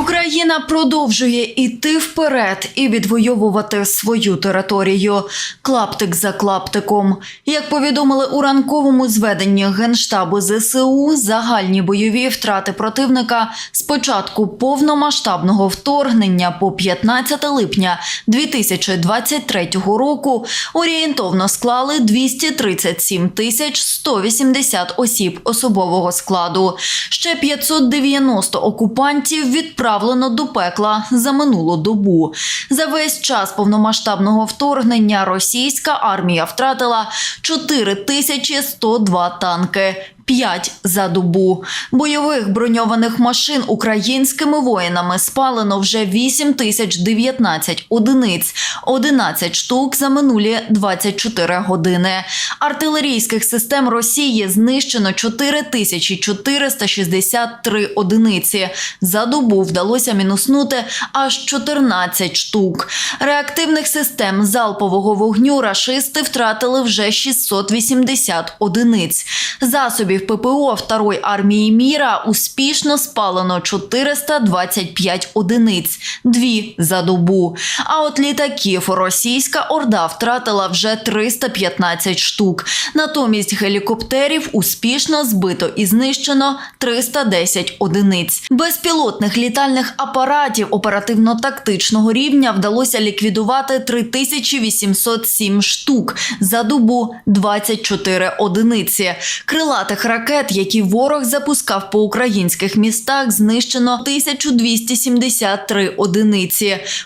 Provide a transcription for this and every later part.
Україна продовжує іти вперед і відвоювати свою територію клаптик за клаптиком. Як повідомили у ранковому зведенні Генштабу ЗСУ, загальні бойові втрати противника з початку повномасштабного вторгнення по 15 липня 2023 року орієнтовно склали 237 тисяч 180 осіб особового складу. Ще 590 окупантів відправлено до пекла за минулу добу. За весь час повномасштабного вторгнення російська армія втратила 4102 танки. 5 за добу. Бойових броньованих машин українськими воїнами спалено вже 8019 одиниць, 11 штук за минулі 24 години. Артилерійських систем Росії знищено 4463 одиниці. За добу вдалося мінуснути аж 14 штук. Реактивних систем залпового вогню рашисти втратили вже 680 одиниць. Засобів ППО Второї армії міра успішно спалено 425 одиниць, дві за добу. А от літаків російська орда втратила вже 315 штук. Натомість гелікоптерів успішно збито і знищено 310 одиниць. Безпілотних літальних апаратів оперативно-тактичного рівня вдалося ліквідувати 3807 штук за добу 24 одиниці. Крилатих ракет, які ворог запускав по українських містах, знищено 1273 одиниці.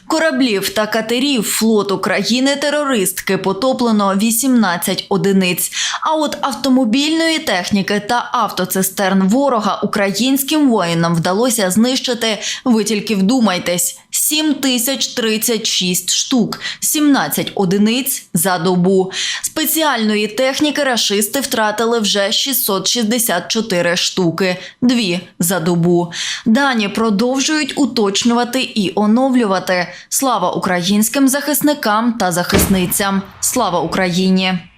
Кораблів та катерів флот України терористки потоплено 18 одиниць. А от автомобільної техніки та автоцистерн ворога українським воїнам вдалося знищити. Ви тільки вдумайтесь. 7036 штук, 17 одиниць за добу. Спеціальної техніки рашисти втратили вже 664 штуки, дві за добу. Дані продовжують уточнювати і оновлювати. Слава українським захисникам та захисницям! Слава Україні!